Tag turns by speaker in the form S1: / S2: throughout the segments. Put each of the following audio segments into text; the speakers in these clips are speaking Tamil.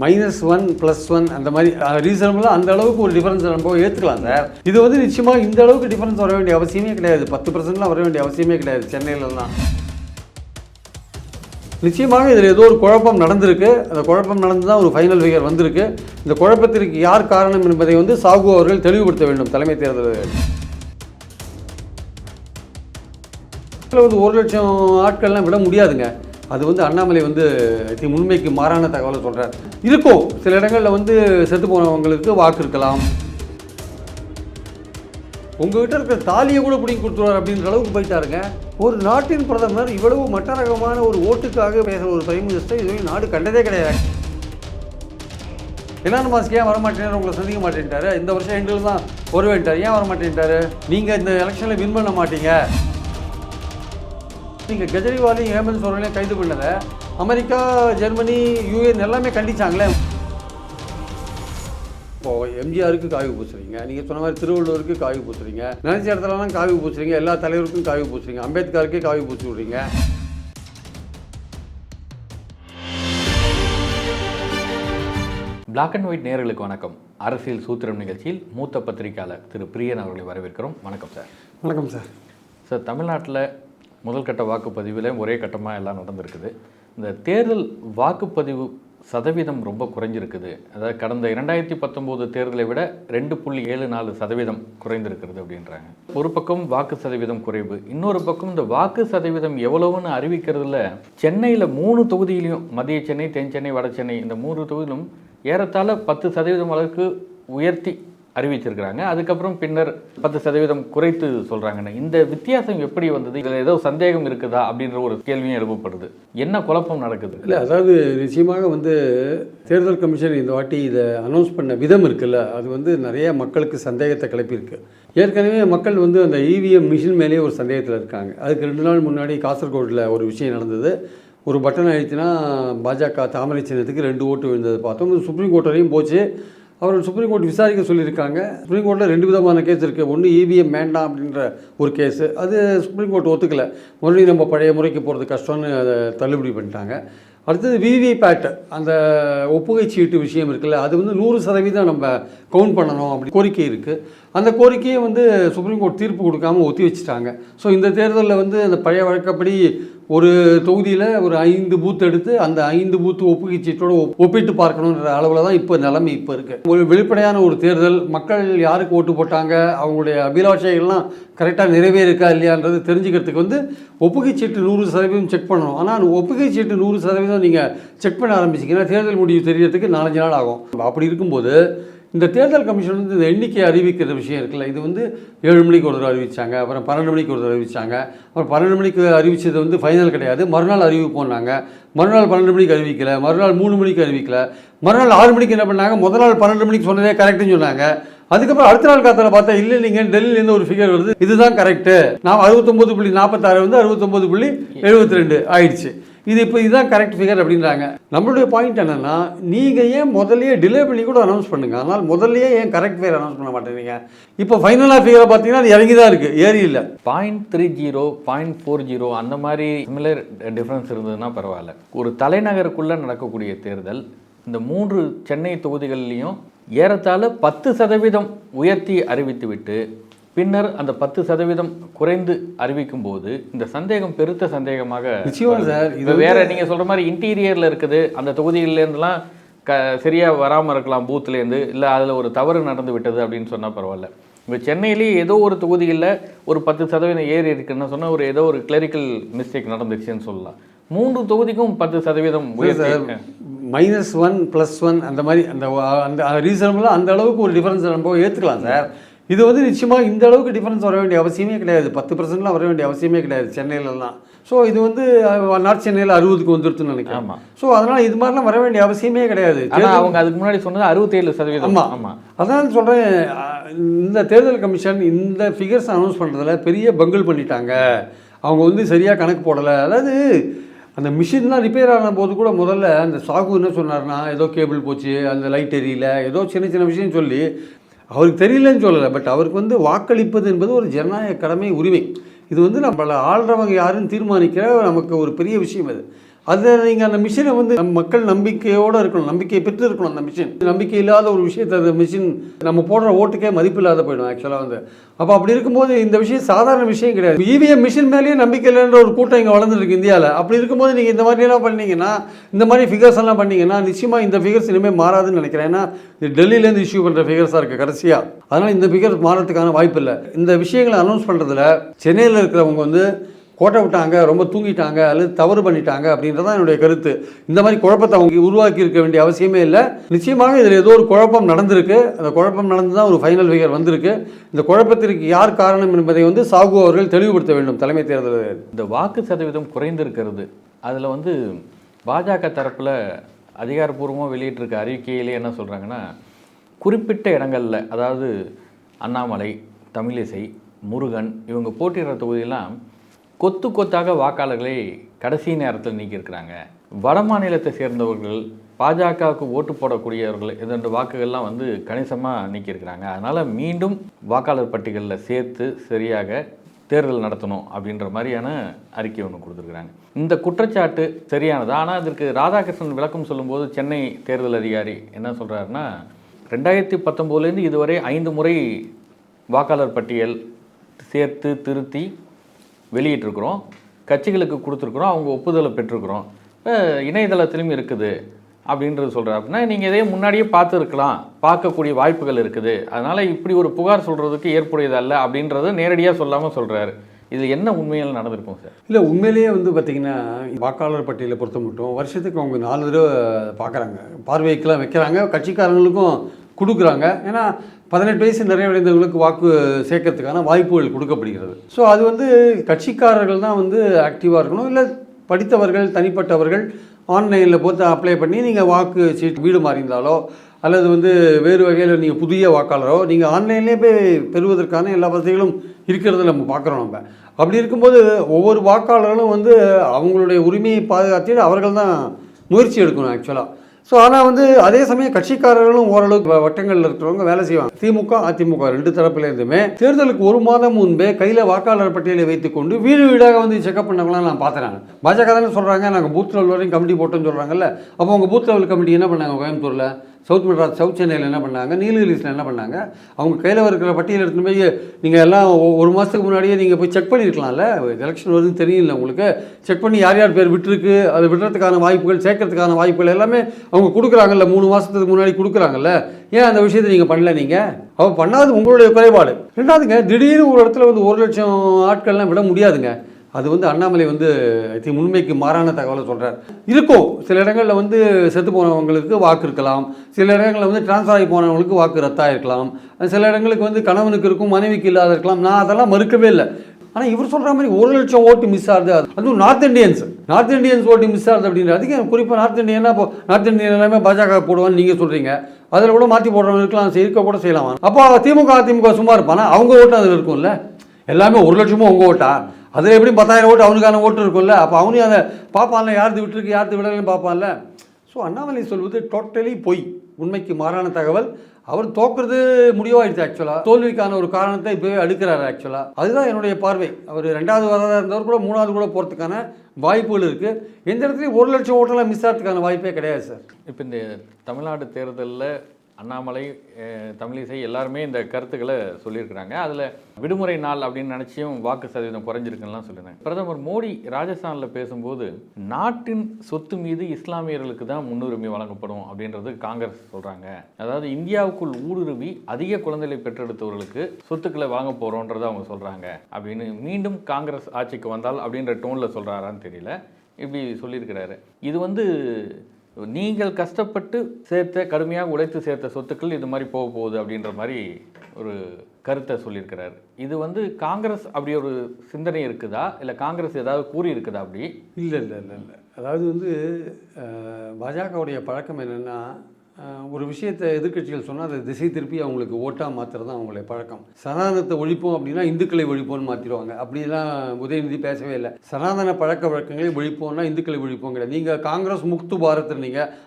S1: மைனஸ் ஒன் ப்ளஸ் ஒன் அந்த மாதிரி ரீசனபுளாக அந்த அளவுக்கு ஒரு டிஃபரன்ஸ் நம்ம ஏற்றுக்கலாம் சார் இது வந்து நிச்சயமாக இந்த அளவுக்கு டிஃபரன்ஸ் வர வேண்டிய அவசியமே கிடையாது. பத்து பர்சன்ட்லாம் வர வேண்டிய அவசியமே கிடையாது சென்னையிலலாம். நிச்சயமாக இதில் ஏதோ ஒரு குழப்பம் நடந்திருக்கு. அந்த குழப்பம் நடந்து தான் ஒரு ஃபைனல் ஃபிகர் வந்திருக்கு. இந்த குழப்பத்திற்கு யார் காரணம் என்பதை வந்து சாகு அவர்கள் தெளிவுபடுத்த வேண்டும் தலைமை தேர்தல். வந்து ஒரு லட்சம் ஆட்கள்லாம் விட முடியாதுங்க. அது வந்து அண்ணாமலை வந்து தி- உண்மைக்கு மாறான தகவலை சொல்கிறார் இருக்கும் சில இடங்களில் வந்து செத்து போனவங்களுக்கு வாக்கு இருக்கலாம். உங்ககிட்ட இருக்கிற தாலியை கூட பிடிங்கி கொடுத்துருவார் அப்படின்ற அளவுக்கு போயிட்டாருங்க. ஒரு நாட்டின் பிரதமர் இவ்வளவு மட்டரகமான ஒரு ஓட்டுக்காக பேசுகிற ஒரு பிரைம் மினிஸ்டர் இதுவரை நாடு கண்டதே கிடையாது. எலான் மாஸ்க் ஏன் வரமாட்டேன் உங்களை சந்திக்க மாட்டேன்ட்டாரு. இந்த வருஷம் எண்டில் தான் வருவேன்ட்டார் ஏன் வரமாட்டேன்ட்டாரு? நீங்கள் இந்த எலெக்ஷனில் வின் பண்ண மாட்டீங்க. நீங்கள் கெஜ்ரிவாலையும் ஹேமந்த் சோரனையும் கைது பண்ணதை அமெரிக்கா ஜெர்மனி யூஎன் எல்லாமே கண்டிச்சாங்களே. இப்போ எம்ஜிஆருக்கு காவி பூசுறீங்க. நீங்கள் சொன்ன மாதிரி திருவள்ளுவருக்கு காவி பூசுறீங்க. நினைச்ச இடத்துலலாம் காவி பூசுறீங்க. எல்லா தலைவருக்கும் காவி பூசுறீங்க. அம்பேத்கருக்கே காவி பூசி விட்றீங்க
S2: பிளாக் அண்ட் ஒயிட் நேயர்களுக்கு வணக்கம். அரசியல் சூத்திரம் நிகழ்ச்சியில் மூத்த பத்திரிகையாளர் திரு பிரியன் அவர்களை வரவேற்கிறோம். வணக்கம் சார்
S1: வணக்கம் சார்
S2: சார் தமிழ்நாட்டில் முதல் கட்ட வாக்குப்பதிவில் ஒரே கட்டமாக எல்லாம் நடந்திருக்குது. இந்த தேர்தல் வாக்குப்பதிவு சதவீதம் ரொம்ப குறைஞ்சிருக்குது. அதாவது கடந்த இரண்டாயிரத்தி பத்தொம்போது தேர்தலை விட ரெண்டு புள்ளி ஏழு நாலு சதவீதம் குறைந்திருக்கிறது அப்படின்றாங்க. ஒரு பக்கம் வாக்கு சதவீதம் குறைவு இன்னொரு பக்கம் இந்த வாக்கு சதவீதம் எவ்வளவுன்னு அறிவிக்கிறதுல சென்னையில் மூணு தொகுதியிலையும் மதிய சென்னை தென் சென்னை வட சென்னை இந்த மூணு தொகுதியிலும் ஏறத்தாழ பத்து சதவீதம் அளவுக்கு உயர்த்தி அறிவிச்சிருக்கிறாங்க. அதுக்கப்புறம் பின்னர் பத்து சதவீதம் குறைத்து சொல்கிறாங்கன்னு இந்த வித்தியாசம் எப்படி வந்தது? இதில் ஏதோ சந்தேகம் இருக்குதா? அப்படின்ற ஒரு கேள்வியும் எழுப்பப்படுது. என்ன குழப்பம் நடக்குது?
S1: இல்லை அதாவது நிச்சயமாக வந்து தேர்தல் கமிஷன் இந்த வாட்டி இதை அனௌன்ஸ் பண்ண விதம் இருக்குல்ல. அது வந்து நிறைய மக்களுக்கு சந்தேகத்தை கிளப்பியிருக்கு. ஏற்கனவே மக்கள் வந்து அந்த இவிஎம் மிஷின் மேலேயே ஒரு சந்தேகத்தில் இருக்காங்க. அதுக்கு ரெண்டு நாள் முன்னாடி காசர்கோட்டில் ஒரு விஷயம் நடந்தது. ஒரு பட்டன் அழுத்தினா பாஜக தாமரை சின்னத்துக்கு ரெண்டு ஓட்டு விழுந்தது பார்த்தோம். சுப்ரீம் கோர்ட் வரையும் போச்சு. அவர் சுப்ரீம் கோர்ட் விசாரிக்க சொல்லியிருக்காங்க. சுப்ரீம் கோர்ட்டில் ரெண்டு விதமான கேஸ் இருக்குது ஒன்று இவிஎம் வேண்டாம் அப்படின்ற ஒரு கேஸு அது சுப்ரீம் கோர்ட் ஒத்துக்கலை. மறுபடியும் நம்ம பழைய முறைக்கு போகிறது கஷ்டம்னு அதை தள்ளுபடி பண்ணிட்டாங்க. அடுத்தது விவிபேட் அந்த ஒப்புகை சீட்டு விஷயம் இருக்குல்ல அது வந்து நூறு சதவீதம் நம்ம கவுண்ட் பண்ணணும் அப்படி கோரிக்கை இருக்குது அந்த கோரிக்கையை வந்து சுப்ரீம் கோர்ட் தீர்ப்பு கொடுக்காம ஒத்தி வச்சுட்டாங்க. ஸோ இந்த தேர்தலில் வந்து அந்த பழைய வழக்கப்படி ஒரு தொகுதியில் ஒரு ஐந்து பூத் எடுத்து அந்த ஐந்து பூத் ஒப்புகை சீட்டோட ஒப்பிட்டு பார்க்கணுன்ற அளவில் தான் இப்போ நிலைமை இப்போ இருக்குது ஒரு வெளிப்படையான ஒரு தேர்தல் மக்கள் யாருக்கு ஓட்டு போட்டாங்க அவங்களுடைய அபிலாஷைகள்லாம் கரெக்டாக நிறைவேறிருக்கா இல்லையான்றது தெரிஞ்சுக்கிறதுக்கு வந்து ஒப்புகை சீட்டு நூறு சதவீதம் செக் பண்ணணும். ஆனால் ஒப்புகை சீட்டு நூறு சதவீதம் நீங்கள் செக் பண்ண ஆரம்பிச்சிங்கன்னா தேர்தல் முடிவு தெரியறதுக்கு நாலஞ்சு நாள் ஆகும். அப்படி இருக்கும்போது இந்த தேர்தல் கமிஷன் வந்து இந்த எண்ணிக்கையை அறிவிக்கிற விஷயம் இருக்குல்ல. இது வந்து ஏழு மணிக்கு ஒரு தடவை அறிவிச்சாங்க அப்புறம் பன்னெண்டு மணிக்கு ஒரு தடவை அறிவித்தாங்க அப்புறம் பன்னெண்டு மணிக்கு அறிவித்தது வந்து ஃபைனல் கிடையாது. மறுநாள் அறிவிப்போம்னாங்க மறுநாள் பன்னெண்டு மணிக்கு அறிவிக்கல மறுநாள் மூணு மணிக்கு அறிவிக்கல. மறுநாள் ஆறு மணிக்கு என்ன பண்ணாங்க? முதல் நாள் பன்னெண்டு மணிக்கு சொன்னதே கரெக்டுன்னு சொன்னாங்க. அதுக்கப்புறம் அடுத்த நாள் காத்தால பார்த்தா இல்லை நீங்கள் டெல்லியிலேருந்து ஒரு ஃபிகர் வருது. இதுதான் கரெக்டு நான் அறுபத்தொம்போது புள்ளி நாற்பத்தாறு வந்து அறுபத்தொம்போது புள்ளி எழுபத்தி ரெண்டு ஆயிடுச்சு. இது இப்போ இதுதான் கரெக்ட் ஃபிகர் அப்படின்றாங்க. நம்மளுடைய பாயிண்ட் என்னன்னா நீங்கள் ஏன் முதல்லையே டிலே பண்ணி கூட அனௌன்ஸ் பண்ணுங்கள் ஆனால் முதல்லயே ஏன் கரெக்ட் ஃபிகர் அனௌன்ஸ் பண்ண மாட்டேங்கிறீங்க? இப்போ ஃபைனலாக ஃபிகரை பார்த்தீங்கன்னா அது இறங்கி தான் இருக்குது ஏறி இல்லை.
S2: Point three zero point four zero அந்த மாதிரி சிமிலர் டிஃப்ரென்ஸ் இருந்ததுன்னா பரவாயில்ல. ஒரு தலைநகருக்குள்ளே நடக்கக்கூடிய தேர்தல் இந்த மூன்று சென்னை தொகுதிகள்லையும் ஏறத்தாழ பத்து சதவீதம் உயர்த்தி அறிவித்துவிட்டு பின்னர் அந்த பத்து சதவீதம் குறைந்து அறிவிக்கும் போது இந்த சந்தேகம் பெருத்த சந்தேகமாக
S1: நிச்சயமா. சார், இது
S2: வேற நீங்க சொல்ற மாதிரி இன்டீரியர்ல இருக்குது. அந்த தொகுதிகள்ல இருந்தெல்லாம் க சரியா வராம இருக்கலாம் பூத்ல இருந்து இல்ல அதுல ஒரு தவறு நடந்து விட்டது அப்படின்னு சொன்னா பரவாயில்ல. இப்போ சென்னையிலேயே ஏதோ ஒரு தொகுதிகளில் ஒரு பத்து சதவீதம் ஏறி இருக்குன்னு சொன்னா ஒரு ஏதோ ஒரு கிளரிக்கல் மிஸ்டேக் நடந்துச்சுன்னு சொல்லலாம். மூன்று தொகுதிக்கும் பத்து சதவீதம்
S1: மைனஸ் ஒன் ப்ளஸ் ஒன் அந்த மாதிரி அந்த அந்த ரீசனபுளாக அந்த அளவுக்கு ஒரு டிஃபரன்ஸ் நம்ம ஏற்றுக்கலாம் சார். இது வந்து நிச்சயமாக இந்த அளவுக்கு டிஃபரன்ஸ் வர வேண்டிய அவசியமே கிடையாது. பத்து பர்சன்ட்லாம் வர வேண்டிய அவசியமே கிடையாது சென்னையிலலாம். ஸோ இது வந்து நார்த் சென்னையில் அறுபதுக்கு வந்துருச்சுன்னு நினைக்கிறேன். ஸோ அதனால் இது மாதிரிலாம் வர வேண்டிய அவசியமே கிடையாது.
S2: அவங்க அதுக்கு முன்னாடி சொன்னது அறுபத்தேழு சதவீதம்.
S1: ஆமாம்
S2: ஆமா.
S1: அதான் சொல்கிறேன் இந்த தேர்தல் கமிஷன் இந்த ஃபிகர்ஸ் அனௌன்ஸ் பண்ணுறதுல பெரிய பங்கிள் பண்ணிட்டாங்க. அவங்க வந்து சரியாக கணக்கு போடலை. அதாவது அந்த மிஷின்லாம் ரிப்பேர் ஆன போது கூட முதல்ல அந்த சாகு என்ன சொன்னார்னா ஏதோ கேபிள் போச்சு அந்த லைட் எரியல ஏதோ சின்ன சின்ன விஷயம் சொல்லி அவருக்கு தெரியலன்னு சொல்லலை பட் அவருக்கு வந்து வாக்களிப்பது என்பது ஒரு ஜனநாயக கடமை உரிமை. இது வந்து நம்மளை ஆள்றவங்க யாருன்னு தீர்மானிக்கிற நமக்கு ஒரு பெரிய விஷயம் அது. அதை நீங்கள் அந்த மிஷினை வந்து நம்ம மக்கள் நம்பிக்கையோடு இருக்கணும் நம்பிக்கையை பெற்று இருக்கணும் அந்த மிஷின் நம்பிக்கை இல்லாத ஒரு விஷயத்தை அந்த மிஷின் நம்ம போடுற ஓட்டுக்கே மதிப்பு இல்லாத போயிடும் ஆக்சுவலாக வந்து. அப்போ அப்படி இருக்கும்போது இந்த விஷயம் சாதாரண விஷயம் கிடையாது. இவிஎம் மிஷின் மேலேயே நம்பிக்கை இல்லைன்ற ஒரு கூட்டம் இங்கே வளர்ந்துருக்கு இந்தியாவில் அப்படி இருக்கும்போது நீங்கள் இந்த மாதிரியெல்லாம் பண்ணீங்கன்னா இந்த மாதிரி ஃபிகர்ஸ் எல்லாம் பண்ணீங்கன்னா நிச்சயமாக இந்த ஃபிகர்ஸ் இனிமேல் மாறாதுன்னு நினைக்கிறேன். ஏன்னா இது டெல்லியிலேருந்து இஷ்யூ பண்ணுற ஃபிகர்ஸாக இருக்குது கடைசியாக அதனால் இந்த ஃபிகர்ஸ் மாறதுக்கான வாய்ப்பு இல்லை. இந்த விஷயங்களை அனௌன்ஸ் பண்ணுறதுல சென்னையில் இருக்கிறவங்க வந்து கோட்டை விட்டாங்க ரொம்ப தூங்கிட்டாங்க அல்லது தவறு பண்ணிட்டாங்க அப்படின்றதான் என்னுடைய கருத்து. இந்த மாதிரி குழப்பத்தை அவங்க உருவாக்கி இருக்க வேண்டிய அவசியமே இல்லை. நிச்சயமாக இதில் ஏதோ ஒரு குழப்பம் நடந்திருக்கு. அந்த குழப்பம் நடந்து தான் ஒரு ஃபைனல் ஃபிகர் வந்திருக்கு. இந்த குழப்பத்திற்கு யார் காரணம் என்பதை வந்து சாகு அவர்கள் தெளிவுபடுத்த வேண்டும் தலைமை தேர்தல்
S2: இந்த வாக்கு சதவீதம் குறைந்திருக்கிறது. அதில் வந்து பாஜக தரப்பில் அதிகாரப்பூர்வமாக வெளியிட்டிருக்க அறிவிக்கையிலே என்ன சொல்கிறாங்கன்னா குறிப்பிட்ட இடங்களில் அதாவது அண்ணாமலை தமிழிசை முருகன் இவங்க போட்டியிடுற தொகுதியெல்லாம் கொத்து கொத்தாக வாக்காளர்களை கடைசி நேரத்தில் நீக்கியிருக்கிறாங்க. வட மாநிலத்தை சேர்ந்தவர்கள் பாஜகவுக்கு ஓட்டு போடக்கூடியவர்கள் இதோட வாக்குகள்லாம் வந்து கணிசமாக நீக்கியிருக்கிறாங்க. அதனால் மீண்டும் வாக்காளர் பட்டியலில் சேர்த்து சரியாக தேர்தல் நடத்தணும் அப்படின்ற மாதிரியான அறிக்கை ஒன்று கொடுத்துருக்குறாங்க. இந்த குற்றச்சாட்டு சரியானது? ஆனால் அதற்கு ராதாகிருஷ்ணன் விளக்கம் சொல்லும்போது சென்னை தேர்தல் அதிகாரி என்ன சொல்கிறாருன்னா ரெண்டாயிரத்தி பத்தொம்போதுலேருந்து இதுவரை ஐந்து முறை வாக்காளர் பட்டியல் சேர்த்து திருத்தி வெளியிட்டிருக்கிறோம் கட்சிகளுக்கு கொடுத்துருக்குறோம் அவங்க ஒப்புதலை பெற்றிருக்கிறோம். இணையதளத்திலும் இருக்குது அப்படின்றது சொல்கிறார் அப்படின்னா நீங்கள் இதையே முன்னாடியே பார்த்துருக்கலாம். பார்க்கக்கூடிய வாய்ப்புகள் இருக்குது. அதனால் இப்படி ஒரு புகார் சொல்கிறதுக்கு ஏற்புடையதல்ல அப்படின்றத நேரடியாக சொல்லாமல் சொல்கிறார் இது என்ன உண்மையில் நடந்திருக்கும் சார்?
S1: இல்லை உண்மையிலேயே வந்து பார்த்திங்கன்னா வாக்காளர் பட்டியலை பொறுத்த மட்டும் வருஷத்துக்கு அவங்க நாலு தடவை பார்க்குறாங்க. பார்வைக்கெல்லாம் வைக்கிறாங்க. கட்சிக்காரங்களுக்கும் கொடுக்குறாங்க. ஏன்னா பதினெட்டு வயசு நிறைவடைந்தவர்களுக்கு வாக்கு சேர்க்கறதுக்கான வாய்ப்புகள் கொடுக்கப்படுகிறது. ஸோ அது வந்து கட்சிக்காரர்கள் தான் வந்து ஆக்டிவாக இருக்கணும். இல்லை படித்தவர்கள் தனிப்பட்டவர்கள் ஆன்லைனில் போட்டு அப்ளை பண்ணி நீங்கள் வாக்கு சீட் வீடு மாறியிருந்தாலோ அல்லது வந்து வேறு வகையில் நீங்கள் புதிய வாக்காளரோ நீங்கள் ஆன்லைன்லேயே போய் பெறுவதற்கான எல்லா வசதிகளும் இருக்கிறத நம்ம பார்க்குறோம் நம்ம. அப்படி இருக்கும்போது ஒவ்வொரு வாக்காளர்களும் வந்து அவங்களுடைய உரிமையை பாதுகாத்து அவர்கள் தான் முயற்சி எடுக்கணும் ஆக்சுவலாக ஸோ ஆனால் வந்து அதே சமயம் கட்சிக்காரர்களும் ஓரளவுக்கு வ- வட்டங்களில் இருக்கிறவங்க வேலை செய்வாங்க. திமுக அதிமுக ரெண்டு தரப்புலேருந்துமே தேர்தலுக்கு ஒரு மாதம் முன்பே கையில் வாக்காளர் பட்டியலை வைத்துக்கொண்டு வீடு வீடாக வந்து செக்அப் பண்ணவங்களாம் நான் பார்த்தேன் நான் பாஜக தானே சொல்கிறாங்க நாங்கள் பூத் லெவல் வரையும் கமிட்டி போட்டோம்னு சொல்கிறாங்கல்ல அப்போ உங்கள் பூத் லெவல் கமிட்டி என்ன பண்ணாங்க கோயம்புத்தூரில்? சவுத் மெட்ராஸ் சவுத் சென்னையில் என்ன பண்ணாங்க? நீலகிரிஸில் என்ன பண்ணாங்க? அவங்க கையில் இருக்கிற பட்டியல் எடுத்துன்னு போய் நீங்கள் எல்லாம் ஒரு மாதத்துக்கு முன்னாடியே நீங்கள் போய் செக் பண்ணியிருக்கலாம்ல எலெக்ஷன் வருதுன்னு தெரியல உங்களுக்கு. செக் பண்ணி யார் யார் பேர் விட்டுருக்கு? அதை விடுறதுக்கான வாய்ப்புகள் சேர்க்கறதுக்கான வாய்ப்புகள் எல்லாமே அவங்க கொடுக்குறாங்கல்ல. மூணு மாதத்துக்கு முன்னாடி கொடுக்குறாங்கல்ல. ஏன் அந்த விஷயத்தை நீங்கள் பண்ணல நீங்கள் அவ பண்ணாது உங்களுடைய குறைபாடு. ரெண்டாவதுங்க திடீர்னு ஒரு இடத்துல வந்து ஒரு லட்சம் ஆட்கள்லாம் விட முடியாதுங்க. அது வந்து அண்ணாமலை வந்து ஐ திங்க் உண்மைக்கு மாறான தகவலை சொல்கிறார் இருக்கும் சில இடங்களில் வந்து செத்து போனவங்களுக்கு வாக்கு இருக்கலாம். சில இடங்களில் வந்து டிரான்ஸ்ஃபர் ஆகி போனவங்களுக்கு வாக்கு ரத்தாக இருக்கலாம். சில இடங்களுக்கு வந்து கணவனுக்கு இருக்கும் மனைவிக்கு இல்லாத இருக்கலாம். நான் அதெல்லாம் மறுக்கவே இல்லை. ஆனால் இவர் சொல்கிற மாதிரி ஒரு லட்சம் ஓட்டு மிஸ் ஆகுது. அது- அதுவும் நார்த் இந்தியன்ஸ் நார்த் இந்தியன்ஸ் ஓட்டு மிஸ் ஆகுது அப்படின்ற அதுக்கு குறிப்பாக நார்த் இண்டியனா இப்போ நார்த் இந்தியன் எல்லாமே பாஜக போடுவான்னு நீங்கள் சொல்கிறீங்க அதில் கூட மாற்றி போடுறவங்க இருக்கலாம். இருக்க கூட செய்யலாம். அப்போ திமுக அதிமுக சும்மா இருப்பானா? அவங்க ஓட்டு அதில் இருக்கும்ல. எல்லாமே ஒரு லட்சமும் உங்கள் ஓட்டா? அதில் எப்படியும் பத்தாயிரம் ஓட்டு அவனுக்கான ஓட்டு இருக்கும்ல. அப்போ அவனையும் அதை பார்ப்பான்ல யார்த்து விட்டுருக்கு யார்த்து விடலைன்னு பார்ப்பான்ல ஸோ அண்ணாமலை சொல்வது டோட்டலி பொய். உண்மைக்கு மாறான தகவல். அவர் தோக்குறது முடிவாயிடுச்சு ஆக்சுவலாக தோல்விக்கான ஒரு காரணத்தை இப்போவே அடுக்கிறார் ஆக்சுவலாக அதுதான் என்னுடைய பார்வை. அவர் ரெண்டாவது வரதாக இருந்தவர் கூட மூணாவது கூட போகிறதுக்கான வாய்ப்புகள் இருக்குது எந்த இடத்துலையும் ஒரு லட்சம் ஓட்டெல்லாம் மிஸ் ஆகிறதுக்கான வாய்ப்பே கிடையாது சார்
S2: இப்போ இந்த தமிழ்நாடு தேர்தலில் அண்ணாமலை தமிழிசை எல்லாருமே இந்த கருத்துக்களை சொல்லியிருக்கிறாங்க. அதில் விடுமுறை நாள் அப்படின்னு நினச்சியும் வாக்கு சதவீதம் குறைஞ்சிருக்குன்னுலாம் சொல்லியிருந்தாங்க பிரதமர் மோடி ராஜஸ்தானில் பேசும்போது நாட்டின் சொத்து மீது இஸ்லாமியர்களுக்கு தான் முன்னுரிமை வழங்கப்படும் அப்படின்றது காங்கிரஸ் சொல்கிறாங்க அதாவது இந்தியாவுக்குள் ஊடுருவி அதிக குழந்தைகளை பெற்றெடுத்தவர்களுக்கு சொத்துக்களை வாங்க போகிறோன்றதை அவங்க சொல்கிறாங்க அப்படின்னு மீண்டும் காங்கிரஸ் ஆட்சிக்கு வந்தால் அப்படின்ற டோனில் சொல்கிறாரான்னு தெரியல. இப்படி சொல்லியிருக்கிறாரு. இது வந்து நீங்கள் கஷ்டப்பட்டு சேர்த்த கடுமையாக உழைத்து சேர்த்த சொத்துக்கள் இது மாதிரி போக போகுது அப்படின்ற மாதிரி ஒரு கருத்தை சொல்லியிருக்கிறார். இது வந்து காங்கிரஸ் அப்படி ஒரு சிந்தனை இருக்குதா? இல்லை காங்கிரஸ் ஏதாவது கூறி இருக்குதா அப்படி?
S1: இல்லை இல்லை இல்லை இல்லை. அதாவது வந்து பாஜகவுடைய பழக்கம் என்னென்னா ஒரு விஷயத்தை எதிர்க்கட்சிகள் சொன்னால் அதை திசை திருப்பி அவங்களுக்கு ஓட்டாக மாற்றுறது தான் அவங்களுடைய பழக்கம். சனாதனத்தை ஒழிப்போம் அப்படின்னா இந்துக்களை ஒழிப்போம்னு மாற்றிடுவாங்க அப்படிலாம் உதயநிதி பேசவே இல்லை. சனாதன பழக்க வழக்கங்களை ஒழிப்போம்னா இந்துக்களை ஒழிப்போம் கிடையாது. நீங்கள் காங்கிரஸ் முக்து பாரத்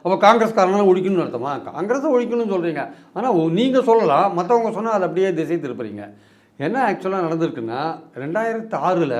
S1: அப்போ காங்கிரஸ்காரங்களாம் ஒழிக்கணும்னு அர்த்தமா? காங்கிரஸை ஒழிக்கணும்னு சொல்கிறீங்க ஆனால் நீங்கள் சொல்லலாம். மற்றவங்க சொன்னால் அதை அப்படியே திசை திருப்புறீங்க. என்ன ஆக்சுவலாக நடந்திருக்குன்னா ரெண்டாயிரத்து ஆறில்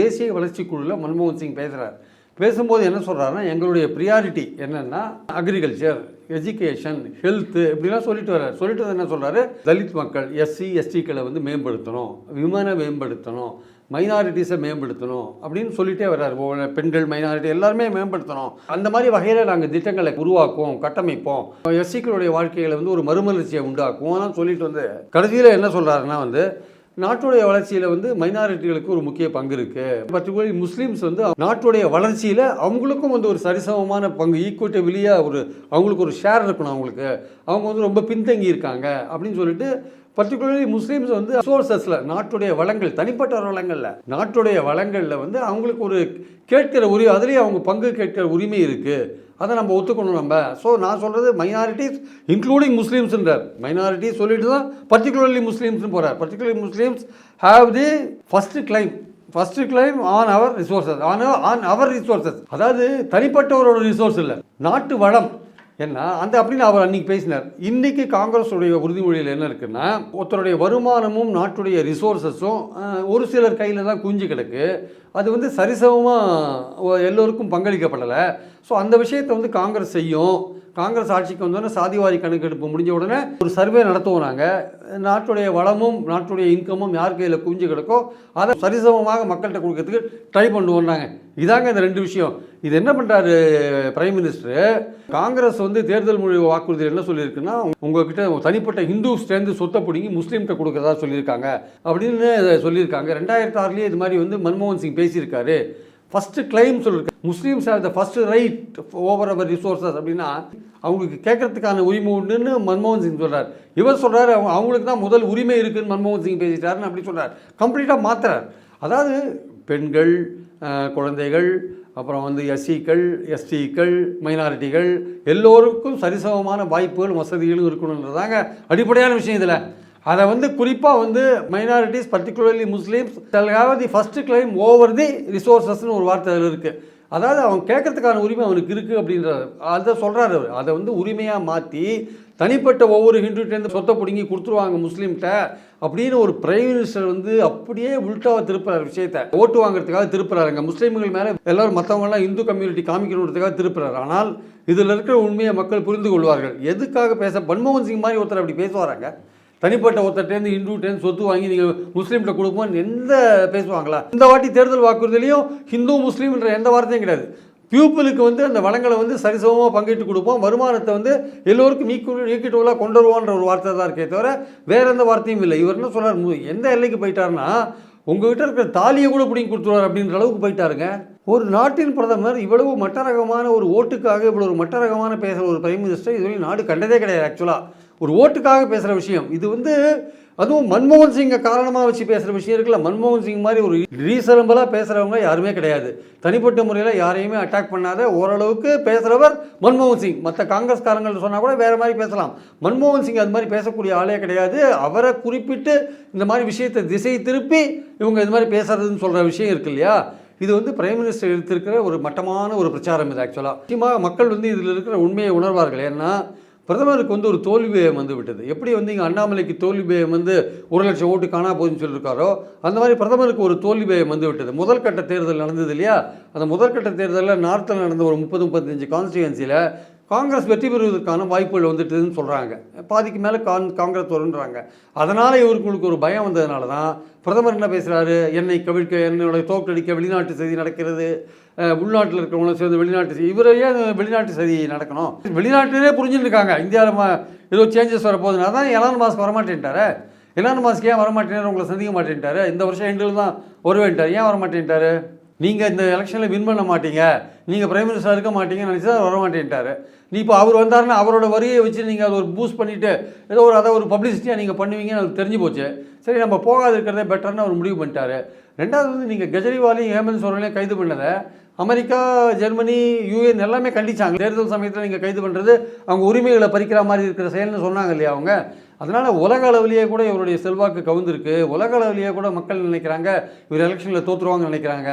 S1: தேசிய வளர்ச்சி குழுவில் மன்மோகன் சிங் பேசுகிறார் பேசும்போது என்ன சொல்கிறாருன்னா எங்களுடைய ப்ரியாரிட்டி என்னென்னா அக்ரிகல்ச்சர் எஜுகேஷன் ஹெல்த்து இப்படிலாம் சொல்லிட்டு வர்றாரு. சொல்லிட்டு வந்து என்ன சொல்கிறாரு தலித் மக்கள் எஸ்சி எஸ்டிக்களை வந்து மேம்படுத்தணும். விமனை மேம்படுத்தணும். மைனாரிட்டிஸை மேம்படுத்தணும். அப்படின்னு சொல்லிட்டே வர்றாரு. பெண்கள் மைனாரிட்டி எல்லாருமே மேம்படுத்தணும். அந்த மாதிரி வகையில் நாங்கள் திட்டங்களை உருவாக்குவோம் கட்டமைப்போம். எஸ்சிக்களுடைய வாழ்க்கைகளை வந்து ஒரு மறுமலர்ச்சியை உண்டாக்குவோம். சொல்லிட்டு வந்து கடைசியில் என்ன சொல்கிறாருன்னா வந்து நாட்டுடைய வளர்ச்சியில் வந்து மைனாரிட்டிகளுக்கு ஒரு முக்கிய பங்கு இருக்குது பர்டிகுலர்லி முஸ்லீம்ஸ் வந்து நாட்டுடைய வளர்ச்சியில் அவங்களுக்கும் வந்து ஒரு சரிசமமான பங்கு ஈக்குவட்டபிளியாக ஒரு அவங்களுக்கு ஒரு ஷேர் இருக்கணும் அவங்களுக்கு. அவங்க வந்து ரொம்ப பின்தங்கி இருக்காங்க அப்படின்னு சொல்லிட்டு பர்டிகுலர்லி முஸ்லீம்ஸ் வந்து ரிசோர்சஸில் நாட்டுடைய வளங்கள் தனிப்பட்ட வளங்களில் நாட்டுடைய வளங்களில் வந்து அவங்களுக்கு ஒரு கேட்கிற உரிமை அதுலேயும் அவங்க பங்கு கேட்கிற உரிமை இருக்குது அதை நம்ம ஒத்துக்கணும் நம்ம. ஸோ நான் சொல்கிறது மைனாரிட்டிஸ் இன்க்ளூடிங் முஸ்லீம்ஸ்ன்றார் மைனாரிட்டி சொல்லிட்டு தான் பர்டிகுலர்லி முஸ்லீம்ஸ்னு போகிறார் particularly Muslims have the first claim first claim on our resources on on our resources அதாவது தனிப்பட்டவரோட ரிசோர்ஸ் இல்லை. நாட்டு வளம் ஏன்னா அந்த அப்படின்னு அவர் அன்றைக்கி பேசினார். இன்றைக்கி காங்கிரஸுடைய உறுதிமொழியில் என்ன இருக்குன்னா ஒருத்தருடைய வருமானமும் நாட்டுடைய ரிசோர்ஸஸும் ஒரு சிலர் கையில் தான் குஞ்சு கிடக்கு. அது வந்து சரிசமமாக எல்லோருக்கும் பங்களிக்கப்படலை. ஸோ அந்த விஷயத்தை வந்து காங்கிரஸ் செய்யும். காங்கிரஸ் ஆட்சிக்கு வந்தோடனே சாதிவாரி கணக்கெடுப்பு முடிஞ்ச உடனே ஒரு சர்வே நடத்துவோம் நாங்கள் நாட்டுடைய வளமும் நாட்டுடைய இன்கமும் யார் கையில் குவிஞ்சு கிடக்கோ அதை சரிசமமாக மக்கள்கிட்ட கொடுக்கறதுக்கு ட்ரை பண்ணுவோம் நாங்கள் இதாங்க இந்த ரெண்டு விஷயம். இது என்ன பண்ணுறாரு பிரைம் மினிஸ்டர் காங்கிரஸ் வந்து தேர்தல் மொழி வாக்குறுதியில் என்ன சொல்லியிருக்குன்னா உங்ககிட்ட தனிப்பட்ட ஹிந்துஸ் சேர்ந்து சொத்தை பிடிங்கி முஸ்லீம்கிட்ட கொடுக்கறதா சொல்லியிருக்காங்க. அப்படின்னு சொல்லியிருக்காங்க. ரெண்டாயிரத்தி ஆறுலேயே இது மாதிரி வந்து மன்மோகன் சிங் பேசியிருக்காரு. ஃபஸ்ட்டு கிளைம் சொல்லியிருக்கு Muslims have the first right over our resources அப்படின்னா அவங்களுக்கு கேட்கறதுக்கான உரிமை உண்டுன்னு மன்மோகன் சிங் சொல்கிறார் இவர் சொல்கிறார் அவங்க அவங்களுக்கு தான் முதல் உரிமை இருக்குதுன்னு மன்மோகன் சிங் பேசிட்டாருன்னு அப்படி சொல்கிறார் கம்ப்ளீட்டாக மாத்துறார். அதாவது பெண்கள் குழந்தைகள் அப்புறம் வந்து எஸ்சிக்கள் எஸ்டிக்கள் மைனாரிட்டிகள் எல்லோருக்கும் சரிசமமான வாய்ப்புகளும் வசதிகளும் இருக்கணுன்றதாங்க அடிப்படையான விஷயம் இதில். அதை வந்து குறிப்பாக வந்து minorities particularly Muslims have the first claim over the ரிசோர்ஸஸ்னு ஒரு வார்த்தை அதில் இருக்குது அதாவது அவன் கேட்கறதுக்கான உரிமை அவனுக்கு இருக்குது அப்படின்றார் அதை சொல்கிறாரு அவர். அதை வந்து உரிமையாக மாற்றி தனிப்பட்ட ஒவ்வொரு ஹிந்துட்டேருந்து சொத்தை பிடுங்கி கொடுத்துருவாங்க முஸ்லீம்கிட்ட அப்படின்னு ஒரு பிரைம் மினிஸ்டர் வந்து அப்படியே உல்ட்டாவை திருப்புறாரு விஷயத்தை. ஓட்டு வாங்குறதுக்காக திருப்புறாருங்க முஸ்லீம்கள் மேலே எல்லாரும் மற்றவங்கலாம் இந்து கம்யூனிட்டி காமிக்கணுன்றதுக்காக திருப்புறாரு. ஆனால் இதில் இருக்கிற உண்மையை மக்கள் புரிந்து கொள்வார்கள். எதுக்காக பேச மன்மோகன் சிங் மாதிரி ஒருத்தர் அப்படி பேசுவாராங்க தனிப்பட்ட ஒருத்தர்ட்டேருந்து இந்துட்டேருந்து சொத்து வாங்கி நீங்கள் முஸ்லீம்கிட்ட கொடுப்போம் எந்த பேசுவாங்களா? இந்த வாட்டி தேர்தல் வாக்குறுதிலையும் ஹிந்து முஸ்லீம்ன்ற எந்த வார்த்தையும் கிடையாது. பியூப்பிளுக்கு வந்து அந்த வளங்களை வந்து சரிசமமாக பங்கிட்டு கொடுப்போம். வருமானத்தை வந்து எல்லோருக்கும் ஈக்குவல் ஈக்குவலாக கொண்டு வருவோன்ற ஒரு வார்த்தை தான் இருக்கே தவிர வேறு எந்த வார்த்தையும் இல்லை. இவர் என்ன சொன்னார் மு- எந்த எல்லைக்கு போயிட்டாருன்னா உங்ககிட்ட இருக்கிற தாலியை கூட பிடிங்கி கொடுத்துருவார் அப்படின்ற அளவுக்கு போயிட்டாருங்க. ஒரு நாட்டின் பிரதமர் இவ்வளவு மட்டரகமான ஒரு ஓட்டுக்காக இவ்வளோ ஒரு மட்டரகமான பேசுகிற ஒரு பிரைம் மினிஸ்டர் இதுவரை நாடு கண்டதே கிடையாது ஆக்சுவலாக ஒரு ஓட்டுக்காக பேசுகிற விஷயம். இது வந்து அதுவும் மன்மோகன் சிங்கை காரணமாக வச்சு பேசுகிற விஷயம் இருக்குல்ல. மன்மோகன் சிங் மாதிரி ஒரு ரீசனபிளாக பேசுகிறவங்க யாருமே கிடையாது. தனிப்பட்ட முறையில் யாரையுமே அட்டாக் பண்ணாத ஓரளவுக்கு பேசுகிறவர் மன்மோகன் சிங். மற்ற காங்கிரஸ்காரங்கள் சொன்னால் கூட வேறு மாதிரி பேசலாம். மன்மோகன் சிங் அது மாதிரி பேசக்கூடிய ஆளே கிடையாது. அவரை குறிப்பிட்டு இந்த மாதிரி விஷயத்தை திசை திருப்பி இவங்க இது மாதிரி பேசுகிறதுன்னு சொல்கிற விஷயம் இருக்கு இல்லையா? இது வந்து பிரைம் மினிஸ்டர் எடுத்திருக்கிற ஒரு மட்டமான ஒரு பிரச்சாரம் இது ஆக்சுவலாக முக்கியமாக மக்கள் வந்து இதில் இருக்கிற உண்மையை உணர்வார்கள். ஏன்னா பிரதமருக்கு வந்து ஒரு தோல்வி பயம் வந்து விட்டது. எப்படி வந்து இங்கே அண்ணாமலைக்கு தோல்வி பயம் வந்து ஒரு லட்சம் ஓட்டு காணா போதுன்னு சொல்லியிருக்காரோ அந்த மாதிரி பிரதமருக்கு ஒரு தோல்வி பயம் வந்து விட்டது. முதல் கட்ட தேர்தல் நடந்தது இல்லையா? அந்த முதல் கட்ட தேர்தலில் நார்த்தில் நடந்த ஒரு முப்பது முப்பத்தஞ்சு கான்ஸ்டியூன்சியில் காங்கிரஸ் வெற்றி பெறுவதற்கான வாய்ப்புகள் வந்துட்டுதுன்னு சொல்கிறாங்க பாதிக்கு மேலே கான் காங்கிரஸ் வருன்றாங்க அதனால் இவர்களுக்கு ஒரு பயம் வந்ததுனால தான் பிரதமர் என்ன பேசுகிறாரு என்னை கவிழ்க்க என்னுடைய தோக்கடிக்க வெளிநாட்டு செய்தி நடக்கிறது. உள்நாட்டில் இருக்கிறவங்களும் சேர்ந்து வெளிநாட்டு செய்தி இவரை வெளிநாட்டு செய்தி நடக்கணும்? வெளிநாட்டிலே புரிஞ்சுருக்காங்க இருக்காங்க. இந்தியாவில் ம- ஏதோ சேஞ்சஸ் வரப்போகுதுன்னா. தான் எலான் மாஸ்க் வரமாட்டேன்ட்டாரு. எலான் மாஸ்க் ஏன் வரமாட்டேன்னு உங்களை சந்திக்க மாட்டேன்ட்டாரு. இந்த வருஷம் எண்டில் தான் வருவேன்ட்டார். ஏன் வரமாட்டேன்ட்டாரு? நீங்கள் இந்த எலெக்ஷனில் வின் பண்ண மாட்டீங்க. நீங்கள் பிரைம் மினிஸ்டர் இருக்க மாட்டீங்கன்னு நினச்சி தான் வர மாட்டேன்ட்டாரு. நீ இப்போ அவர் வந்தாருன்னா அவரோட வரியை வச்சு நீங்கள் அதை ஒரு பூஸ்ட் பண்ணிவிட்டு ஏதோ ஒரு அதை ஒரு பப்ளிசிட்டியாக நீங்கள் பண்ணுவீங்கன்னு அது தெரிஞ்சு போச்சு. சரி நம்ம போகாது இருக்கிறதே பெட்டர்னு அவர் முடிவு பண்ணிட்டார். ரெண்டாவது வந்து நீங்கள் கெஜ்ரிவாலையும் ஹேமந்த் சோரனையும் கைது பண்ணதை அமெரிக்கா ஜெர்மனி யூஎன் எல்லாமே கண்டிச்சாங்க. தேர்தல் சமயத்தில் நீங்கள் கைது பண்ணுறது அவங்க உரிமைகளை பறிக்கிற மாதிரி இருக்கிற செயல்னு சொன்னாங்க இல்லையா அவங்க? அதனால் உலக அளவிலேயே கூட இவருடைய செல்வாக்கு கவுந்திருக்கு. உலக அளவிலேயே கூட மக்கள் நினைக்கிறாங்க இவர் எலெக்ஷனில் தோற்றுருவாங்கன்னு நினைக்கிறாங்க.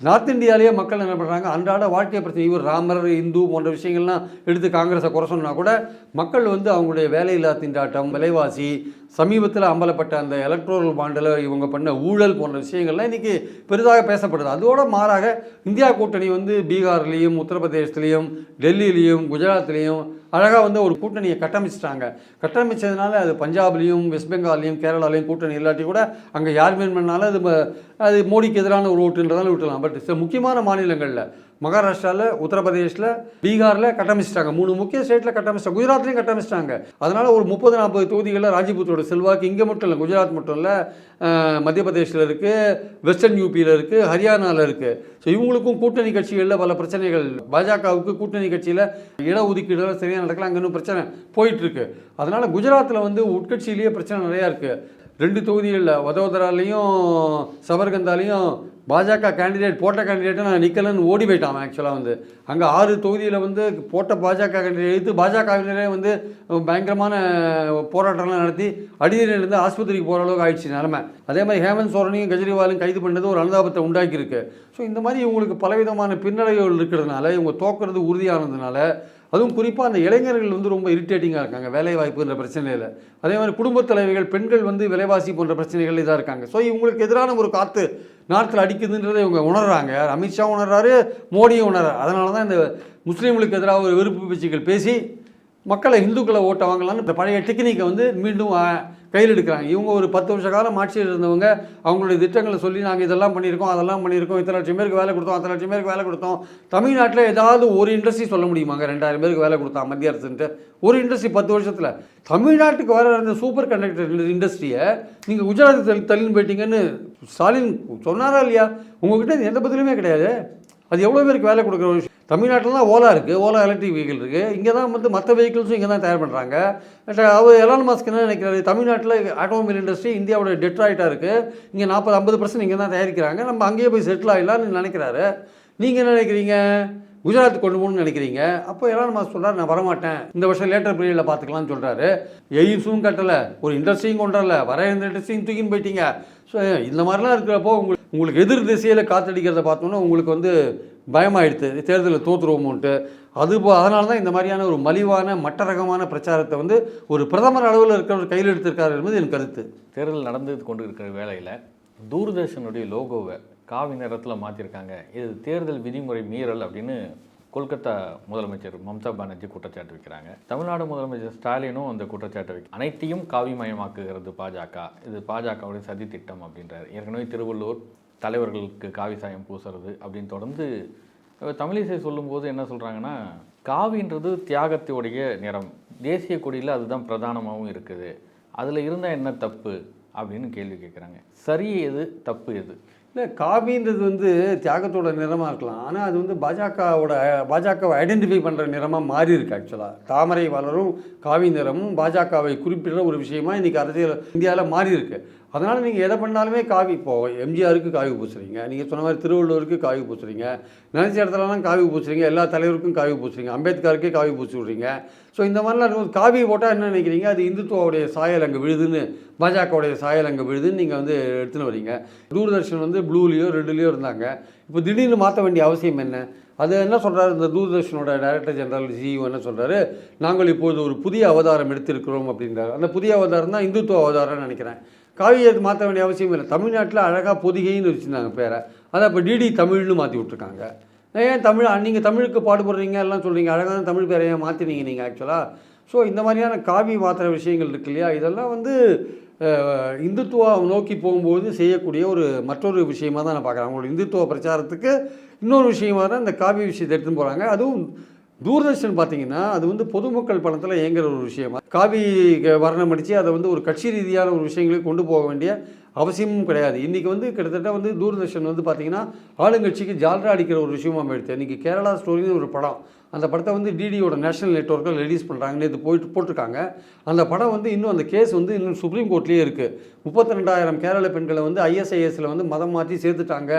S1: நார்த் இந்தியாவிலேயே மக்கள் என்ன பண்ணுறாங்க அன்றாட வாழ்க்கை பிரச்சனை இவர் ராமர் இந்து போன்ற விஷயங்கள்லாம் எடுத்து காங்கிரஸை குறை சொன்னால் கூட மக்கள் வந்து அவங்களுடைய வேலையில்லா திண்டாட்டம் விலைவாசி சமீபத்தில் அம்பலப்பட்ட அந்த எலக்ட்ரோரல் பாண்டில் இவங்க பண்ண ஊழல் போன்ற விஷயங்கள்லாம் இன்றைக்கி பெரிதாக பேசப்படுது. அதோட மாறாக இந்தியா கூட்டணி வந்து பீகார்லேயும் உத்தரப்பிரதேசத்துலேயும் டெல்லியிலையும் குஜராத்லேயும் அழகாக வந்து ஒரு கூட்டணியை கட்டமைச்சிட்டாங்க. கட்டமைச்சதுனால அது பஞ்சாப்லேயும் வெஸ்ட் பெங்கால்லையும் கேரளாலையும் கூட்டணி இல்லாட்டி கூட அங்கே யார் பண்ணாலும் அது அது மோடிக்கு எதிரான ஒரு ஓட்டுன்றதால விட்டுலாம் பட் சில முக்கியமான மாநிலங்களில் மகாராஷ்டிராவில் உத்தரப்பிரதேஷில் பீகாரில் கட்டமைச்சிட்டாங்க. மூணு முக்கிய ஸ்டேட்டில் கட்டமைச்சிட்டாங்க குஜராத்லேயும் கட்டமைச்சிட்டாங்க. அதனால் ஒரு முப்பது நாற்பது தொகுதிகளில் ராஜ்புத்தோட செல்வாக்கு இங்கே மட்டும் இல்லை குஜராத் மட்டும் இல்லை மத்திய பிரதேசில் இருக்குது வெஸ்டர்ன் யூபியில் இருக்குது ஹரியானாவில் இருக்குது ஸோ இவங்களுக்கும் கூட்டணி கட்சிகளில் பல பிரச்சனைகள். பாஜகவுக்கு கூட்டணி கட்சியில் இடஒதுக்கீடுகள் சரியாக நடக்கலாம் அங்கே இன்னும் பிரச்சனை போயிட்டுருக்கு. அதனால் குஜராத்தில் வந்து உட்கட்சியிலேயே பிரச்சனை நிறையா இருக்குது ரெண்டு தொகுதிகளில் வதோதராலையும் சபர்கந்தாலையும் பாஜக கேண்டிடேட் போட்ட கேண்டிடேட்டை நான் நிற்கலன்னு ஓடி போயிட்டான் ஆக்சுவலாக வந்து. அங்கே ஆறு தொகுதியில் வந்து போட்ட பாஜக கேண்டிடேட் எடுத்து பாஜகவினரே வந்து பயங்கரமான போராட்டம்லாம் நடத்தி அடியிலிருந்து ஆஸ்பத்திரிக்கு போகிற அளவுக்கு ஆயிடுச்சு நிலமை. அதே மாதிரி ஹேமந்த் சோரனையும் கெஜ்ரிவாலும் கைது பண்ணது ஒரு அனுதாபத்தை உண்டாக்கியிருக்கு. ஸோ இந்த மாதிரி இவங்களுக்கு பலவிதமான பின்னடைவுகள் இருக்கிறதுனால இவங்க தோக்கிறது உறுதியானதுனால அதுவும் குறிப்பாக அந்த இளைஞர்கள் வந்து ரொம்ப இரிட்டேட்டிங்காக இருக்காங்க வேலை வாய்ப்புன்ற பிரச்சனையில். அதே மாதிரி குடும்பத் தலைவிகள் பெண்கள் வந்து விலைவாசி போன்ற பிரச்சனைகள் இதாக இருக்காங்க. ஸோ இவங்களுக்கு எதிரான ஒரு காற்று நாட்டில் அடிக்குதுன்றதை இவங்க உணர்றாங்க. அமித்ஷா உணர்றாரு மோடியும் உணர்றாரு. அதனால தான் இந்த முஸ்லீம்களுக்கு எதிராக ஒரு விருப்பு பேச்சுக்கள் பேசி மக்களை இந்துக்களை ஓட்ட வாங்கலாம்னு இந்த பழைய டெக்னிக்கை வந்து மீண்டும் கையில் எடுக்கிறாங்க. இவங்க ஒரு பத்து வருஷ காலம் ஆட்சியில் இருந்தவங்க அவங்களுடைய திட்டங்களை சொல்லி நாங்கள் இதெல்லாம் பண்ணியிருக்கோம் அதெல்லாம் பண்ணியிருக்கோம் இத்தனை லட்சம் பேருக்கு வேலை கொடுத்தோம் அத்தனை லட்சம் பேருக்கு வேலை கொடுத்தோம். தமிழ்நாட்டில் ஏதாவது ஒரு இண்டஸ்ட்ரி சொல்ல முடியுமாங்க? ரெண்டாயிரம் பேருக்கு வேலை கொடுத்தா மத்திய அரசுன்ட்டு. ஒரு இண்டஸ்ட்ரி பத்து வருஷத்தில். தமிழ்நாட்டுக்கு வர இருந்த சூப்பர் கண்டக்டர் இண்டஸ்ட்ரியை நீங்கள் குஜராத் தள்ளி தள்ளின்னு போயிட்டீங்கன்னு ஸ்டாலின் சொன்னாரா இல்லையா? உங்ககிட்ட எந்த பதிலுமே கிடையாது. அது எவ்வளோ பேருக்கு வேலை கொடுக்குற விஷயம்? தமிழ்நாட்டில் தான் ஓலா இருக்குது ஓலா எலக்ட்ரிக் வெஹிக்கிள் இருக்குது இங்கே தான் வந்து மற்ற வெஹிக்கிள்ஸும் இங்கே தான் தயார் பண்ணுறாங்க அவர் எலான் மாஸ்க் என்ன நினைக்கிறாரு? தமிழ்நாட்டில் ஆட்டோமொபைல் இண்டஸ்ட்ரி இந்தியாவோட டெட்ராய்ட்டாக இருக்குது இங்கே நாற்பது ஐம்பது பர்சன்ட் இங்கே தான் தயாரிக்கிறாங்க. நம்ம அங்கேயே போய் செட்டில் ஆகிடலாம்னு நினைக்கிறாரு. நீங்கள் என்ன நினைக்கிறீங்க? குஜராத் கொண்டு போகணும்னு நினைக்கிறீங்க. அப்போ எலான் மாஸ்க் சொல்கிறார் நான் வரமாட்டேன். இந்த வருஷம் லேட்டர் பீரியடில் பார்த்துக்கலாம்னு சொல்கிறாரு எய்ம்ஸும் கட்டலை. ஒரு இண்டஸ்ட்ரியும் கொண்டு வரல வர இந்த இண்டஸ்ட்ரியும் தூக்கின்னு போயிட்டீங்க. ஸோ இந்த மாதிரிலாம் இருக்கிறப்போ உங்களுக்கு உங்களுக்கு எதிர் திசையில் காத்தடிக்கிறத பார்த்தோன்னா உங்களுக்கு வந்து பயமாயிடுது தேர்தலில் தோற்றுருவோமோன்ட்டு அது போ- அதனால தான் இந்த மாதிரியான ஒரு மலிவான மட்ட ரகமான பிரச்சாரத்தை வந்து ஒரு பிரதமர் அளவில் இருக்கிறவர் கையில் எடுத்திருக்காரு என்பது என் கருத்து.
S2: தேர்தல் நடந்து கொண்டு இருக்கிற வேளையில் தூர்தர்ஷனுடைய லோகோவை காவி நேரத்தில் மாற்றிருக்காங்க இது தேர்தல் விதிமுறை மீறல் அப்படின்னு கொல்கத்தா முதலமைச்சர் மம்தா பானர்ஜி குற்றச்சாட்டு வைக்கிறாங்க. தமிழ்நாடு முதலமைச்சர் ஸ்டாலினும் அந்த குற்றச்சாட்டு வைக்க அனைத்தையும் காவிமயமாக்குகிறது பாஜக. இது பாஜகவுடைய சதி திட்டம் அப்படின்றார். ஏற்கனவே திருவள்ளூர் தலைவர்களுக்கு காவி சாயம் பூசுறது அப்படின்னு தொடர்ந்து தமிழிசை சொல்லும்போது என்ன சொல்கிறாங்கன்னா காவின்றது தியாகத்துடைய நிறம். தேசிய கொடியில் அதுதான் பிரதானமாகவும் இருக்குது. அதில் இருந்தால் என்ன தப்பு அப்படின்னு கேள்வி கேட்குறாங்க சரி எது தப்பு எது?
S1: இல்லை காவின்றது வந்து தியாகத்தோட நிறமாக இருக்கலாம். ஆனால் அது வந்து பாஜகவோட பாஜகவை ஐடென்டிஃபை பண்ணுற நிறமாக மாறி இருக்கு ஆக்சுவலாக தாமரை வளரும் காவி நிறமும் பாஜகவை குறிப்பிடுற ஒரு விஷயமா இன்றைக்கி அரசியல் இந்தியாவில் மாறி இருக்குது அதனால் நீங்கள் எதை பண்ணாலுமே காவி இப்போ எம்ஜிஆருக்கு காவி பூசுறீங்க. நீங்கள் சொன்ன மாதிரி திருவள்ளுவருக்கு காவி பூசுறீங்க. நினச்ச இடத்துலலாம் காவி பூசுறீங்க. எல்லா தலைவருக்கும் காவி பூசுறீங்க. அம்பேத்கருக்கே காவி பூசி விட்றீங்க. ஸோ இந்த மாதிரிலாம் இருக்கும்போது காவி போட்டால் என்ன நினைக்கிறீங்க? அது இந்துத்துவோடைய சாயல் அங்கே விழுதுன்னு பாஜகவுடைய சாயல் அங்கே விழுதுன்னு நீங்கள் வந்து எடுத்துன்னு வரீங்க. தூர்தர்ஷன் வந்து ப்ளூலேயோ ரெட்லேயோ இருந்தாங்க. இப்போ திடீர்னு மாற்ற வேண்டிய அவசியம் என்ன? அது என்ன சொல்கிறாரு இந்த தூர்தர்ஷனோட டைரக்டர் ஜெனரல் ஜிஇஓ என்ன சொல்கிறாரு நாங்கள் இப்போது ஒரு புதிய அவதாரம் எடுத்திருக்கிறோம் அப்படின்றார். அந்த புதிய அவதாரம் தான் இந்துத்துவ அவதாரம்னு நினைக்கிறேன். காவியை மாற்ற வேண்டிய அவசியம் இல்லை. தமிழ்நாட்டில் அழகாக பொதிகைன்னு வச்சுருந்தாங்க பேரை. அதை இப்போ டிடி தமிழ்னு மாற்றி விட்ருக்காங்க ஏன் தமிழ் நீங்கள் தமிழுக்கு பாடுபடுறீங்க எல்லாம் சொல்கிறீங்க அழகான தமிழ் பேரை ஏன் மாற்றினீங்க நீங்கள் ஆக்சுவலாக ஸோ இந்த மாதிரியான காவி மாத்திர விஷயங்கள் இருக்கு இல்லையா? இதெல்லாம் வந்து அஹ், இந்துத்துவா நோக்கி போகும்போது செய்யக்கூடிய ஒரு மற்றொரு விஷயமாக தான் நான் பார்க்குறேன். அவங்களோட இந்துத்துவ பிரச்சாரத்துக்கு இன்னொரு விஷயமா தான் இந்த காவி விஷயத்தை எடுத்துன்னு போகிறாங்க அதுவும் தூர்தர்ஷன் பார்த்தீங்கன்னா அது வந்து பொதுமக்கள் பணத்தில் இயங்குற ஒரு விஷயமா? காவி வர்ணம் அடித்து அதை வந்து ஒரு கட்சி ரீதியான ஒரு விஷயங்களுக்கு கொண்டு போக வேண்டிய அவசியமும் கிடையாது. இன்றைக்கி வந்து கிட்டத்தட்ட வந்து தூர்தர்ஷன் வந்து பார்த்தீங்கன்னா ஆளுங்கட்சிக்கு ஜால்ரா அடிக்கிற ஒரு விஷயமா எடுத்து இன்றைக்கி கேரளா ஸ்டோரின்னு ஒரு படம். அந்த படத்தை வந்து டிடியோட நேஷனல் நெட்ஒர்க்கில் ரிலீஸ் பண்ணுறாங்க நேற்று போயிட்டு போட்டிருக்காங்க. அந்த படம் வந்து இன்னும் அந்த கேஸ் வந்து இன்னும் சுப்ரீம் கோர்ட்லேயே இருக்குது முப்பத்தி ரெண்டாயிரம் கேரள பெண்களை வந்து ஐஎஸ்ஐஎஸில் வந்து மதம் மாற்றி சேர்த்துட்டாங்க.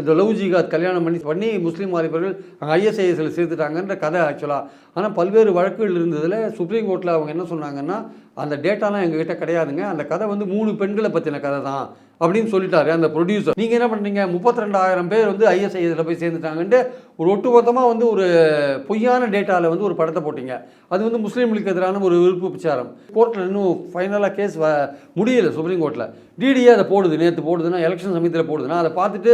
S1: இந்த லவ் ஜிகாத் கல்யாணம் பண்ணி பண்ணி முஸ்லீம் வாலிபர்கள் அங்கே ஐஎஸ்ஐஎஸில் சேர்த்துட்டாங்கன்ற கதை ஆக்சுவலாக ஆனால் பல்வேறு வழக்குகள் இருந்ததில் சுப்ரீம் கோர்ட்டில் அவங்க என்ன சொன்னாங்கன்னா அந்த டேட்டாலாம் எங்ககிட்ட கிடையாதுங்க. அந்த கதை வந்து மூணு பெண்களை பற்றின கதை தான் அப்படின்னு சொல்லிட்டாரு அந்த ப்ரொடியூசர் நீங்கள் என்ன பண்ணுறீங்க முப்பத்தி ரெண்டாயிரம் பேர் வந்து ஐஎஸ்ஐ இதில் போய் சேர்ந்துட்டாங்கன்ட்டு ஒரு ஒட்டுமொத்தமாக வந்து ஒரு பொய்யான டேட்டாவில் வந்து ஒரு படத்தை போட்டிங்க. அது வந்து முஸ்லீம்களுக்கு எதிரான ஒரு விருப்பு பிரச்சாரம் கோர்ட்டில் இன்னும் ஃபைனலாக கேஸ் வ முடியல சுப்ரீம் கோர்ட்டில் டிடிஏ அதை போடுது நேற்று போடுதுன்னா எலெக்ஷன் சமயத்தில் போடுதுன்னா அதை பார்த்துட்டு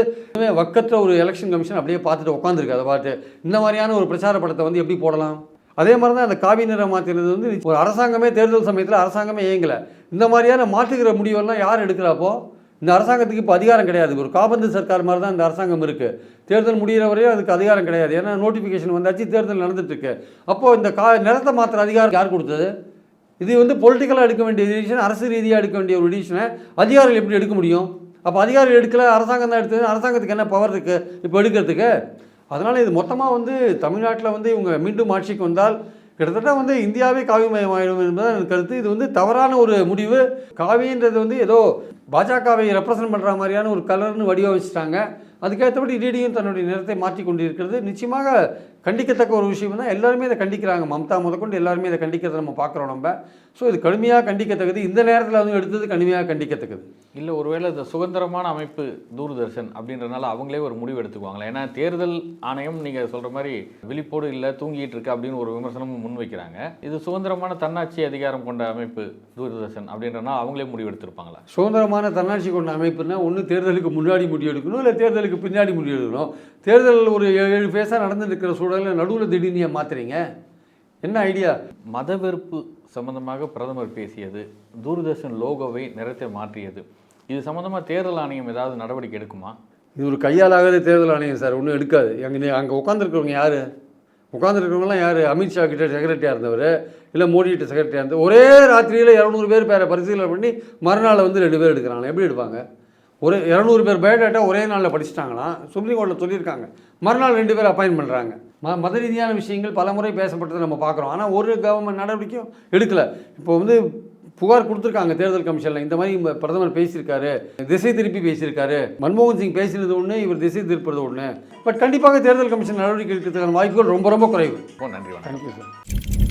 S1: வக்கற்ற ஒரு எலெக்ஷன் கமிஷன் அப்படியே பார்த்துட்டு உட்காந்துருக்கு அதை பார்த்து. இந்த மாதிரியான ஒரு பிரச்சார படத்தை வந்து எப்படி போடலாம்? அதே மாதிரி தான் அந்த காவி நிறம் மாற்றினது வந்து ஒரு அரசாங்கமே தேர்தல் சமயத்தில் அரசாங்கமே இயங்கலை. இந்த மாதிரியான மாற்றுகிற முடிவெல்லாம் யார் எடுக்கிறாப்போ? இந்த அரசாங்கத்துக்கு இப்போ அதிகாரம் கிடையாது. ஒரு காபந்து சர்க்கார் மாதிரி தான் இந்த அரசாங்கம் இருக்குது தேர்தல் முடிகிற வரையும் அதுக்கு அதிகாரம் கிடையாது. ஏன்னா நோட்டிஃபிகேஷன் வந்தாச்சு தேர்தல் நடந்துட்டுருக்கு. அப்போது இந்த கா நிறத்தை மாத்திர அதிகாரம் யார் கொடுத்தது? இது வந்து பொலிட்டிக்கலாக எடுக்க வேண்டிய டிசிஷன் அரசு ரீதியாக எடுக்க வேண்டிய ஒரு டிசிஷனை அதிகாரிகள் எப்படி எடுக்க முடியும்? அப்போ அதிகாரிகள் எடுக்கல அரசாங்கம் தான் எடுத்தது. அரசாங்கத்துக்கு என்ன பவர் இருக்குது இப்போ எடுக்கிறதுக்கு? அதனால் இது மொத்தமாக வந்து தமிழ்நாட்டில் வந்து இவங்க மீண்டும் ஆட்சிக்கு வந்தால் கிட்டத்தட்ட வந்து இந்தியாவே காவியமயமாயிடும் என்பது எனக்கு கருத்து. இது வந்து தவறான ஒரு முடிவு. காவின்றது வந்து ஏதோ பாஜகவை ரெப்ரசன்ட் பண்ணுற மாதிரியான ஒரு கலர்னு வடிவமைச்சிட்டாங்க. அதுக்கேற்றபடி டிடியும் தன்னுடைய நிறத்தை மாற்றி கொண்டிருக்கிறது நிச்சயமாக கண்டிக்கத்தக்க ஒரு விஷயம் தான் எல்லாருமே இதை கண்டிக்கிறாங்க. மம்தா முதற்கொண்டு எல்லாருமே இதை கண்டிக்கிறத நம்ம பார்க்குறோம் நம்ம. ஸோ இது கடுமையாக கண்டிக்கத்தக்கது. இந்த நேரத்தில் வந்து எடுத்தது கடுமையாக கண்டிக்கத்தக்கது.
S2: இல்லை ஒருவேளை இந்த சுதந்திரமான அமைப்பு தூர்தர்ஷன் அப்படின்றனால அவங்களே ஒரு முடிவு எடுத்துக்குவாங்களா. ஏன்னா தேர்தல் ஆணையம் நீங்கள் சொல்கிற மாதிரி விழிப்போடு இல்லை தூங்கிட்டு இருக்கு அப்படின்னு ஒரு விமர்சனமும் முன்வைக்கிறாங்க இது சுதந்திரமான தன்னாட்சி அதிகாரம் கொண்ட அமைப்பு தூர்தர்ஷன் அப்படின்றனால அவங்களே முடிவு எடுத்திருப்பாங்களா?
S1: சுதந்திரமான தன்னாட்சி கொண்ட அமைப்புனா ஒன்று தேர்தலுக்கு முன்னாடி முடிவு எடுக்கணும் இல்லை தேர்தலுக்கு பின்னாடி முடிவு எடுக்கணும். தேர்தல் ஒரு ஏழு பேஸாக நடந்துட்டு இருக்கிற சூழலில் நடுவில் திடீர்னு ஏன் மாத்துறீங்க? என்ன ஐடியா?
S2: மத வெறுப்பு சம்பந்தமாக பிரதமர் பேசியது தூர்தர்ஷன் லோகோவை நிறத்தை மாற்றியது. இது சம்பந்தமாக தேர்தல் ஆணையம் ஏதாவது நடவடிக்கை எடுக்குமா?
S1: இது ஒரு கையாலாகாத தேர்தல் ஆணையம் சார் ஒன்றும் எடுக்காது. அங்கே அங்கே உட்காந்துருக்கிறவங்க யார்? உட்காந்துருக்கிறவங்களாம் யார்? அமித்ஷா கிட்ட செக்ரட்டரியாக இருந்தவர் இல்லை மோடி கிட்ட செக்ரட்டரியாக இருந்தவர் ஒரே ராத்திரியில் இரநூறு பேர் பேரை பரிசீலனை பண்ணி மறுநாள் வந்து ரெண்டு பேர் எடுக்கிறாங்க எப்படி எடுப்பாங்க? ஒரு இரநூறு பேர் பயோடேட்டா ஒரே நாளில் படிச்சிட்டாங்களாம் சுப்ரீம் கோர்ட்டில் சொல்லியிருக்காங்க. மறுநாள் ரெண்டு பேர் அப்பாயின் பண்ணுறாங்க ம மத ரீதியான விஷயங்கள் பல முறை பேசப்பட்டதை நம்ம பார்க்குறோம். ஆனால் ஒரு கவர்மெண்ட் நடவடிக்கையும் எடுக்கலை. இப்போ வந்து புகார் கொடுத்துருக்காங்க தேர்தல் கமிஷனில். இந்த மாதிரி பிரதமர் பேசியிருக்காரு. திசை திருப்பி பேசியிருக்காரு. மன்மோகன் சிங் பேசினது ஒன்று இவர் திசை திருப்புறது ஒன்று பட் கண்டிப்பாக தேர்தல் கமிஷன் நடவடிக்கை எடுக்கிறதுக்கான வாய்ப்புகள் ரொம்ப ரொம்ப குறைவு.
S2: நன்றி வணக்கம்.
S1: Thank you sir